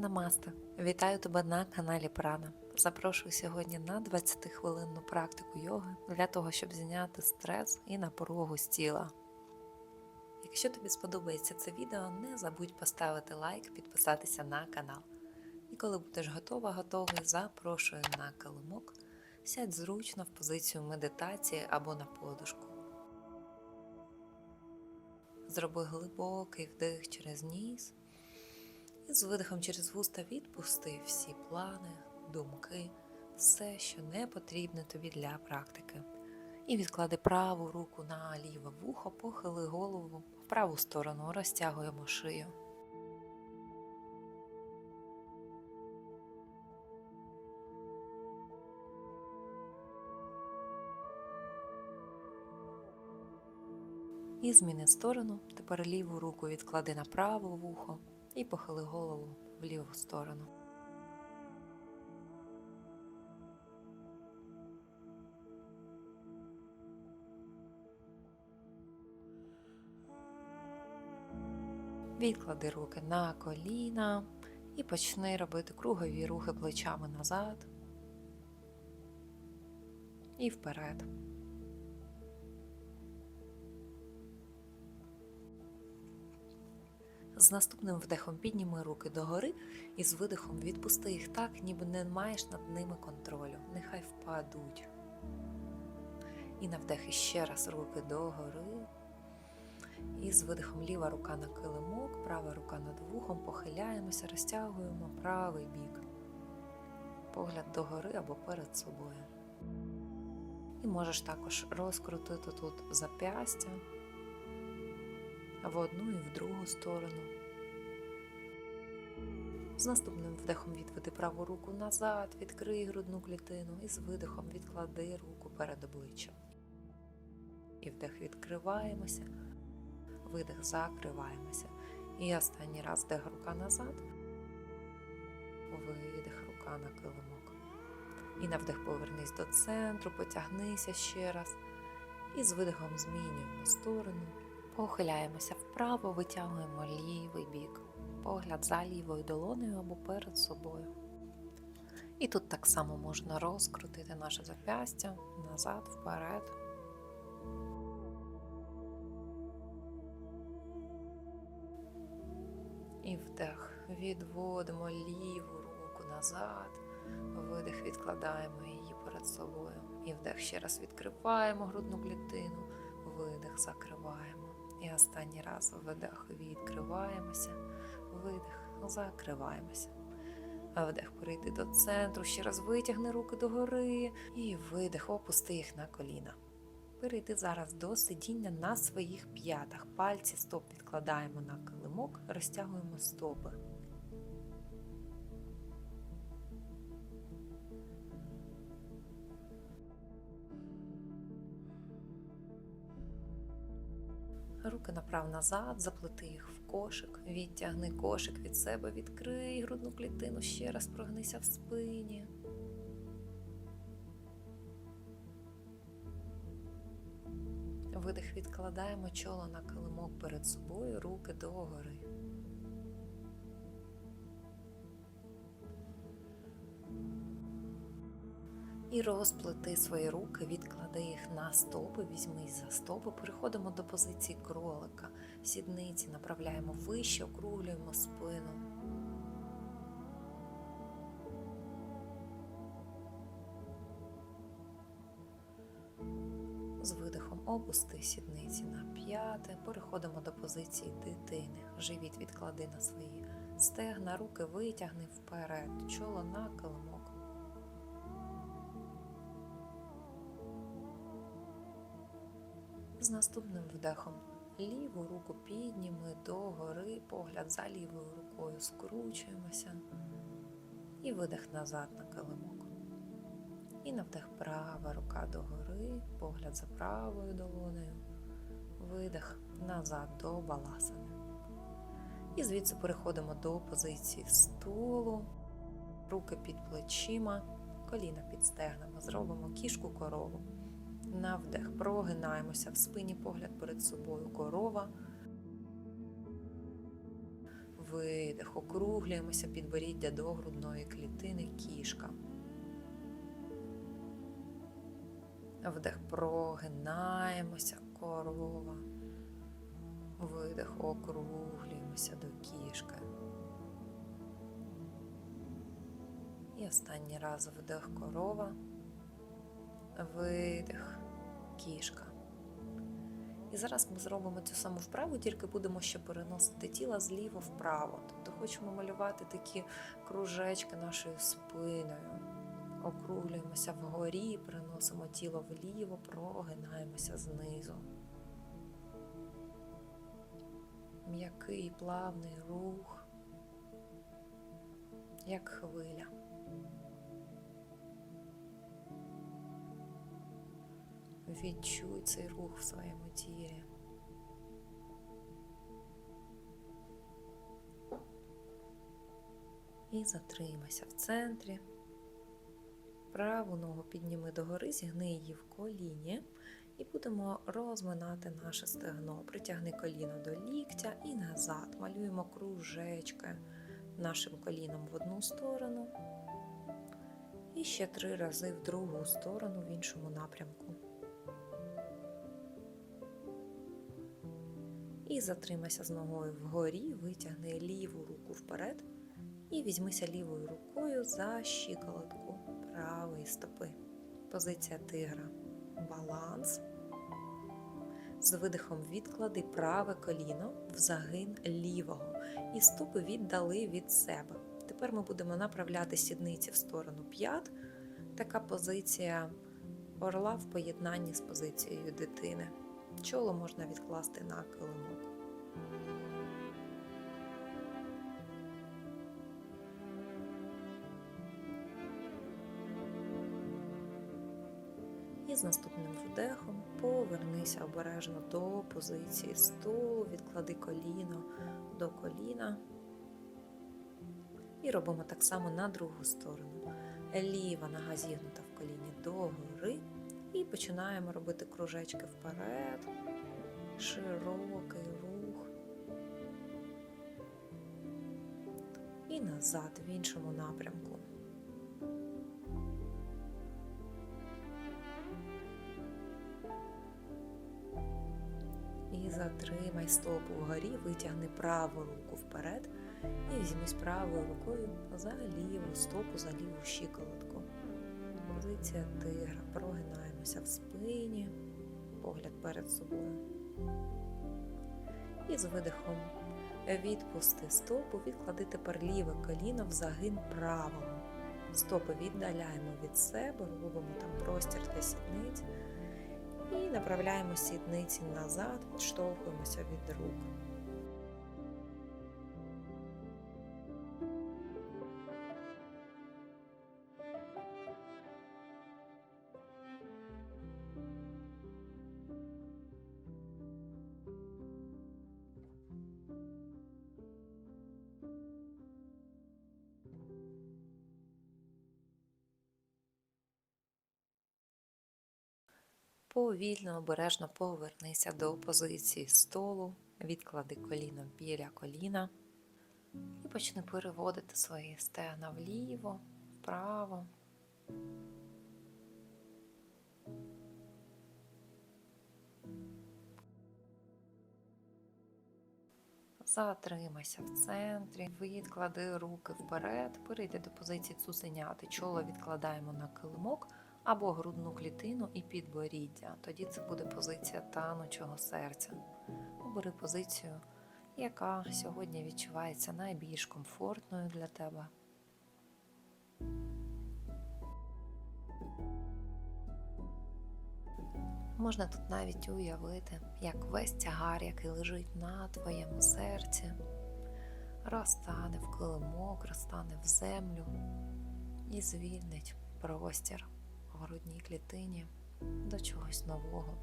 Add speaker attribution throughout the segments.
Speaker 1: Намасте! Вітаю тебе на каналі Прана. Запрошую сьогодні на 20-хвилинну практику йоги для того, щоб зняти стрес і напругу з тіла. Якщо тобі сподобається це відео, не забудь поставити лайк, підписатися на канал. І коли будеш готова, готовий, запрошую на килимок. Сядь зручно в позицію медитації або на подушку. Зроби глибокий вдих через ніс. З видихом через вуста відпусти всі плани, думки, все, що не потрібне тобі для практики. І відклади праву руку на ліве вухо, похили голову в праву сторону, розтягуємо шию. І зміни сторону. Тепер ліву руку відклади на праве вухо і похили голову в ліву сторону. Відклади руки на коліна і почни робити кругові рухи плечами назад і вперед. З наступним вдихом підніми руки догори і з видихом відпусти їх так, ніби не маєш над ними контролю. Нехай впадуть. І на вдих іще раз руки догори. І з видихом ліва рука на килимок, права рука над вухом, похиляємося, розтягуємо правий бік. Погляд догори або перед собою. І можеш також розкрутити тут зап'ястя в одну і в другу сторону. З наступним вдихом відведи праву руку назад, відкрий грудну клітину і з видихом відклади руку перед обличчям. І вдих відкриваємося, видих закриваємося. І останній раз вдих рука назад, видих рука на килимок. І на вдих повернись до центру, потягнися ще раз. І з видихом змінюємо сторону. Похиляємося вправо, витягуємо лівий бік, погляд за лівою долонею або перед собою. І тут так само можна розкрутити наше зап'ястя назад, вперед. І вдих. Відводимо ліву руку назад, видих, відкладаємо її перед собою. І вдих ще раз відкриваємо грудну клітину, видих, закриваємо. І останній раз вдих відкриваємося, видих, закриваємося. Вдих перейти до центру, ще раз витягни руки догори і видих, опусти їх на коліна. Перейди зараз до сидіння на своїх п'ятах. Пальці стоп відкладаємо на килимок, розтягуємо стопи. Руки направ назад, заплети їх в кошик, відтягни кошик від себе, відкрий грудну клітину, ще раз прогнися в спині. Видих відкладаємо чоло на килимок перед собою, руки догори. І розплети свої руки, відклади їх на стопи, візьмись за стопи, переходимо до позиції кролика. Сідниці направляємо вище, округлюємо спину. З видихом опусти сідниці на п'яте, переходимо до позиції дитини. Живіт відклади на свої стегна, руки витягни вперед, чоло на З наступним вдихом ліву руку підніми догори, погляд за лівою рукою скручуємося і видих назад на килимок. І на вдих права рука догори, погляд за правою долонею, видих назад до баласани. І звідси переходимо до позиції столу, руки під плечима, коліна під стегнами, зробимо кішку корову. На вдих прогинаємося в спині погляд перед собою корова. Видих, округлюємося підборіддя до грудної клітини, кішка. Вдих, прогинаємося, корова. Видих, округлюємося до кішки. І останній раз вдих корова, видих, кішка. І зараз ми зробимо цю саму вправу, тільки будемо ще переносити тіло зліво вправо. Тобто хочемо малювати такі кружечки нашою спиною. Округлюємося вгорі, переносимо тіло вліво, прогинаємося знизу. М'який плавний рух, як хвиля. Відчуй цей рух в своєму тілі. І затримайся в центрі. Праву ногу підніми догори, зігни її в коліні. І будемо розминати наше стегно. Притягни коліно до ліктя і назад. Малюємо кружечки нашим коліном в одну сторону. І ще три рази в другу сторону в іншому напрямку. Затримайся з ногою вгорі, витягни ліву руку вперед і візьмися лівою рукою за щиколотку правої стопи. Позиція тигра. Баланс. З видихом відклади праве коліно в загин лівого і стопи віддали від себе. Тепер ми будемо направляти сідниці в сторону п'ят. Така позиція орла в поєднанні з позицією дитини. Чоло можна відкласти на килимок. Повернися обережно до позиції столу, відклади коліно до коліна. І робимо так само на другу сторону. Ліва нога зігнута в коліні догори. І починаємо робити кружечки вперед, широкий рух. І назад в іншому напрямку. Затримай стопу вгорі, витягни праву руку вперед і візьмись правою рукою за ліву стопу, за ліву щиколотку. Позиція тигра. Прогинаємося в спині, погляд перед собою. І з видихом відпусти стопу, відклади тепер ліве коліно в загин правого. Стопи віддаляємо від себе, робимо там простір для сідниць. І направляємо сідниці назад, відштовхуємося від рук. Повільно, обережно повернися до позиції столу, відклади коліно біля коліна і почни переводити свої стегна вліво, вправо. Затримайся в центрі, відклади руки вперед, перейди до позиції цуценяти. Чоло відкладаємо на килимок або грудну клітину і підборіддя. Тоді це буде позиція танучого серця. Обери позицію, яка сьогодні відчувається найбільш комфортною для тебе. Можна тут навіть уявити, як весь тягар, який лежить на твоєму серці, розтане в килимок, розтане в землю і звільнить простір в грудній клітині до чогось нового.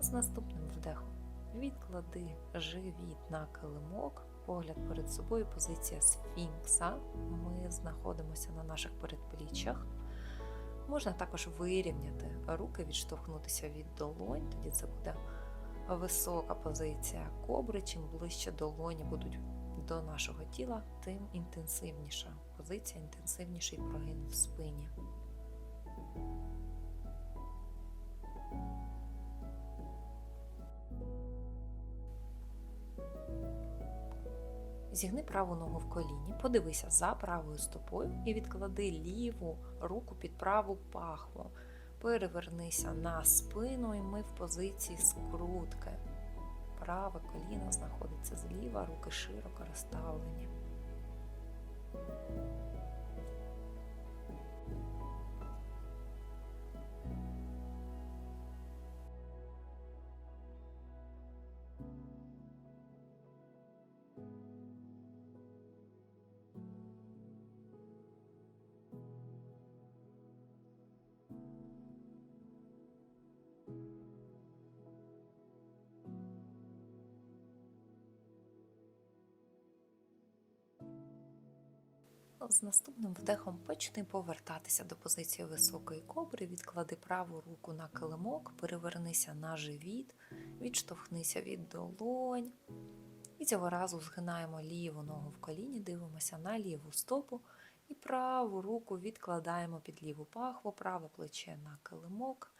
Speaker 1: З наступним вдихом відклади живіт на килимок погляд перед собою, позиція сфінкса. Ми знаходимося на наших передпліччях. Можна також вирівняти руки, відштовхнутися від долонь, тоді це буде висока позиція кобри. Чим ближче долоні будуть до нашого тіла, тим інтенсивніша позиція, інтенсивніший прогин в спині. Зігни праву ногу в коліні, подивися за правою стопою і відклади ліву руку під праву пахву. Перевернися на спину, і ми в позиції скрутки. Праве коліно знаходиться зліва, руки широко розставлені. З наступним вдихом почни повертатися до позиції високої кобри, відклади праву руку на килимок, перевернися на живіт, відштовхнися від долонь. І цього разу згинаємо ліву ногу в коліні, дивимося на ліву стопу і праву руку відкладаємо під ліву пахву, праве плече на килимок.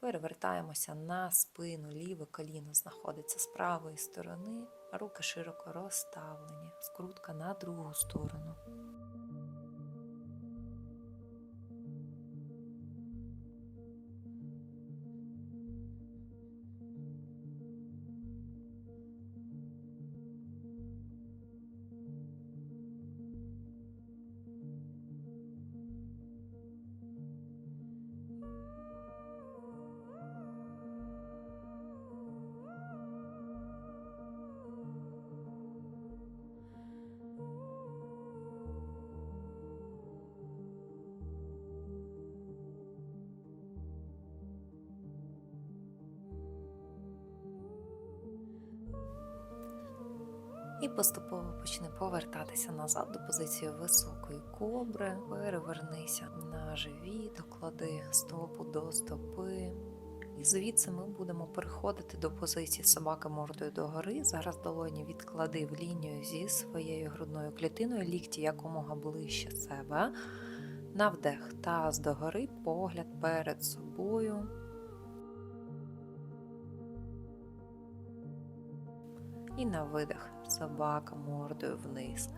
Speaker 1: Перевертаємося на спину, ліве коліно знаходиться з правої сторони, руки широко розставлені, скрутка на другу сторону. Поступово почни повертатися назад до позиції високої кобри. Перевернися на живіт, доклади стопу до стопи. І звідси ми будемо переходити до позиції собаки мордою догори. Зараз долоні відклади в лінію зі своєю грудною клітиною, лікті якомога ближче себе. На вдих таз догори, погляд перед собою. І на видих собака мордою вниз.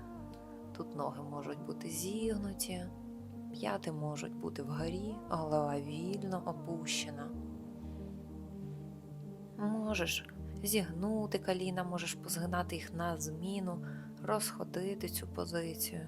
Speaker 1: Тут ноги можуть бути зігнуті, п'яти можуть бути вгорі, голова вільно опущена. Можеш зігнути коліна, можеш позгинати їх на зміну, розходити цю позицію.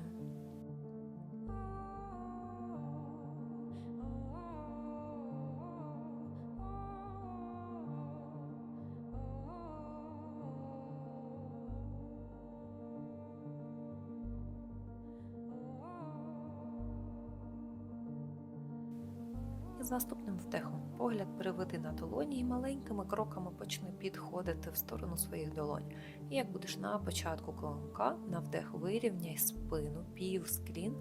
Speaker 1: З наступним вдихом погляд переведи на долоні і маленькими кроками почни підходити в сторону своїх долонь. І як будеш на початку колонка, на вдих вирівняй спину, пів склін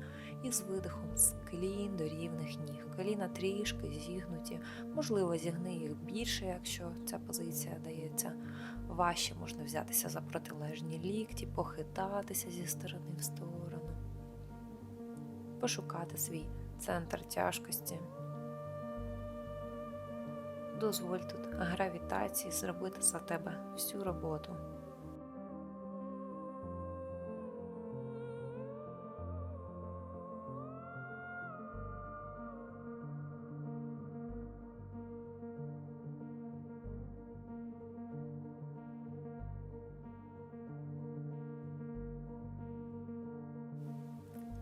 Speaker 1: і з видихом склін до рівних ніг. Коліна трішки зігнуті, можливо, зігни їх більше, якщо ця позиція дається важче, можна взятися за протилежні лікті, похитатися зі сторони в сторону, пошукати свій центр тяжкості. Дозволь тут гравітації зробити за тебе всю роботу.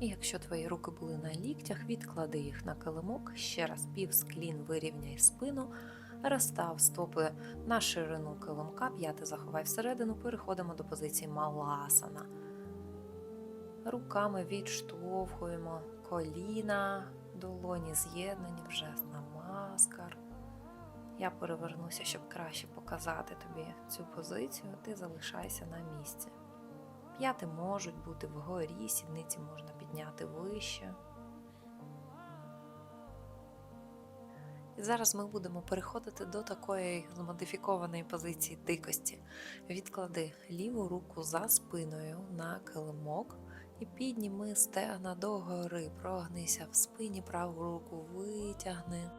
Speaker 1: І якщо твої руки були на ліктях, відклади їх на килимок, ще раз пів склін вирівняй спину, розстав стопи на ширину килимка, п'яти заховай всередину, переходимо до позиції маласана. Руками відштовхуємо коліна, долоні з'єднані вже з намаскар. Я перевернуся, щоб краще показати тобі цю позицію, ти залишайся на місці. П'яти можуть бути вгорі, сідниці можна підняти вище. Зараз ми будемо переходити до такої змодифікованої позиції дикості. Відклади ліву руку за спиною на килимок і підніми стегна догори, прогнися в спині, праву руку витягни.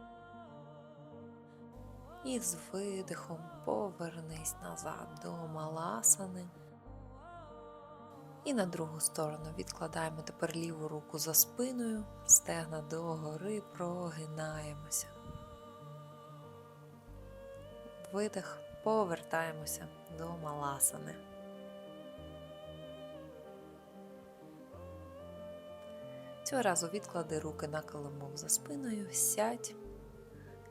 Speaker 1: І з видихом повернись назад до маласани. І на другу сторону відкладаємо тепер ліву руку за спиною, стегна догори, прогинаємося. Видих, повертаємося до маласани. Цього разу відклади руки на килимок за спиною, сядь,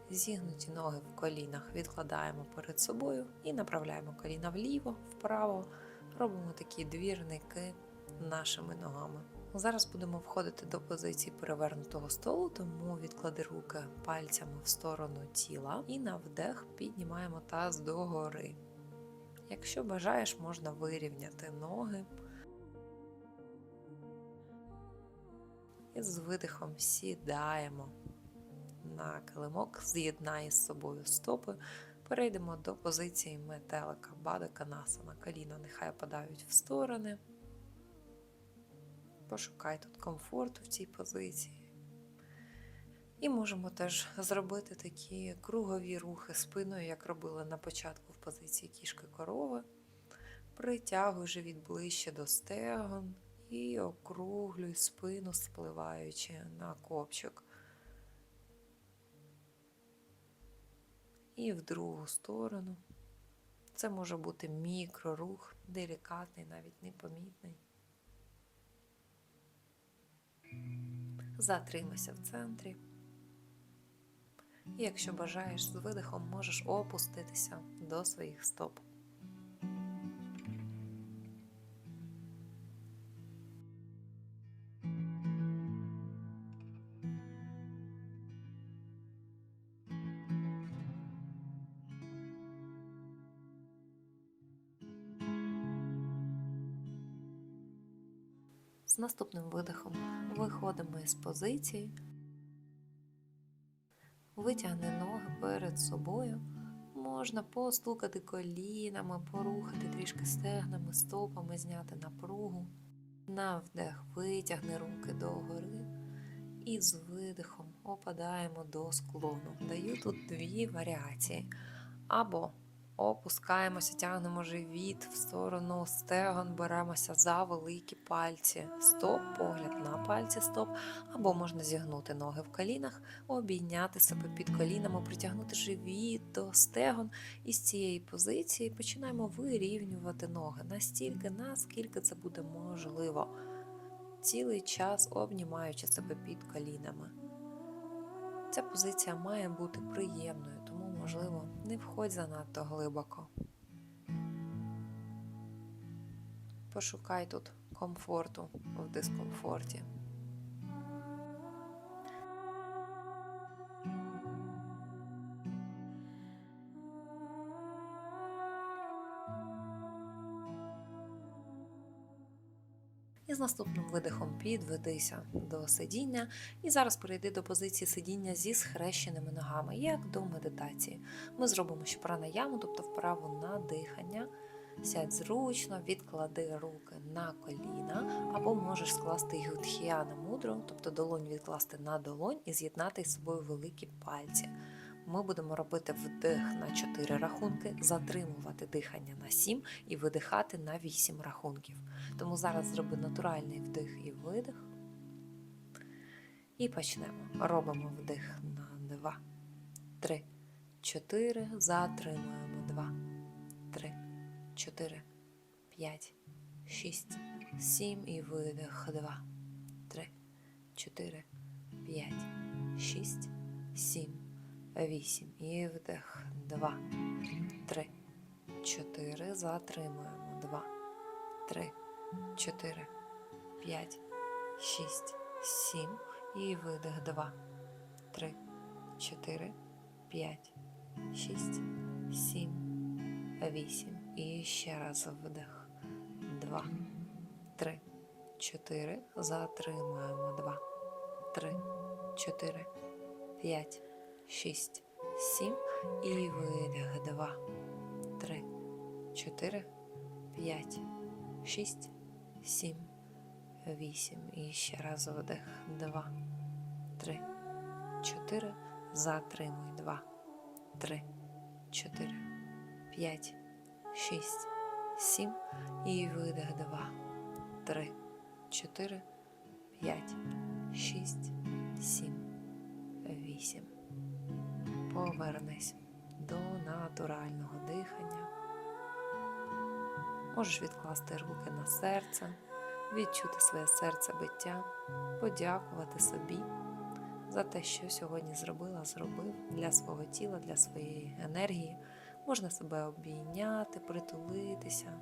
Speaker 1: зігнуті ноги в колінах відкладаємо перед собою і направляємо коліна вліво, вправо, робимо такі двірники нашими ногами. Зараз будемо входити до позиції перевернутого столу, тому відклади руки пальцями в сторону тіла і на вдих піднімаємо таз догори. Якщо бажаєш, можна вирівняти ноги. І з видихом сідаємо на килимок, з'єднає з собою стопи. Перейдемо до позиції метелика, бадаканасана. Коліна нехай опадають в сторони. Пошукай тут комфорту в цій позиції. І можемо теж зробити такі кругові рухи спиною, як робили на початку в позиції кішки корови. Притягуй живіт ближче до стегон і округлюй спину, спливаючи на копчик. І в другу сторону. Це може бути мікрорух, делікатний, навіть непомітний. Затримайся в центрі. І якщо бажаєш, з видихом можеш опуститися до своїх стоп. З наступним видихом виходимо із позиції, витягни ноги перед собою. Можна постукати колінами, порухати трішки стегнами, стопами, зняти напругу. На вдих витягни руки догори і з видихом опадаємо до склону. Даю тут дві варіації. Або Опускаємося, тягнемо живіт в сторону стегон, беремося за великі пальці. Стоп, погляд на пальці стоп. Або можна зігнути ноги в колінах, обійняти себе під колінами, притягнути живіт до стегон. І з цієї позиції починаємо вирівнювати ноги настільки, наскільки це буде можливо. Цілий час обнімаючи себе під колінами. Ця позиція має бути приємною, тому, можливо, не входь занадто глибоко. Пошукай тут комфорту в дискомфорті. І з наступним видихом підведися до сидіння. І зараз перейди до позиції сидіння зі схрещеними ногами, як до медитації. Ми зробимо ще пранаяму, тобто вправу на дихання. Сядь зручно, відклади руки на коліна, або можеш скласти гюдхіана мудро, тобто долонь відкласти на долонь і з'єднати з собою великі пальці. Ми будемо робити вдих на 4 рахунки, затримувати дихання на 7 і видихати на 8 рахунків. Тому зараз зроби натуральний вдих і видих. І почнемо. Робимо вдих на 2, 3, 4, затримуємо. 2, 3, 4, 5, 6, 7 і видих. 2, 3, 4, 5, 6, 7. Вісім. І вдих. Два. Три. Чотири. Затримуємо. Два. Три. Чотири. П'ять. Шість. Сім. І видих. Два. Три. Чотири. П'ять. Шість. Сім. Вісім. І ще раз вдих. Два. три, чотири. Затримуємо. Два, три, чотири, п'ять, шість, сім. І видих. Два, три, чотири, п'ять, шість, сім, вісім. І ще раз вдих. Два, три, чотири. Затримуй. Два, три, чотири, п'ять, шість, сім. І видих. Два, три, чотири, п'ять, шість, сім, вісім. Повернись до натурального дихання. Можеш відкласти руки на серце, відчути своє серце биття, подякувати собі за те, що сьогодні зробила, зробив для свого тіла, для своєї енергії. Можна себе обійняти, притулитися.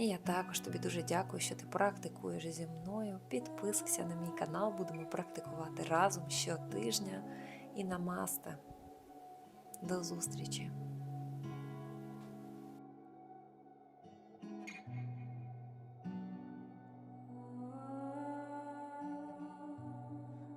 Speaker 1: І я також тобі дуже дякую, що ти практикуєш зі мною. Підписуйся на мій канал, будемо практикувати разом щотижня і намасте. До зустрічі!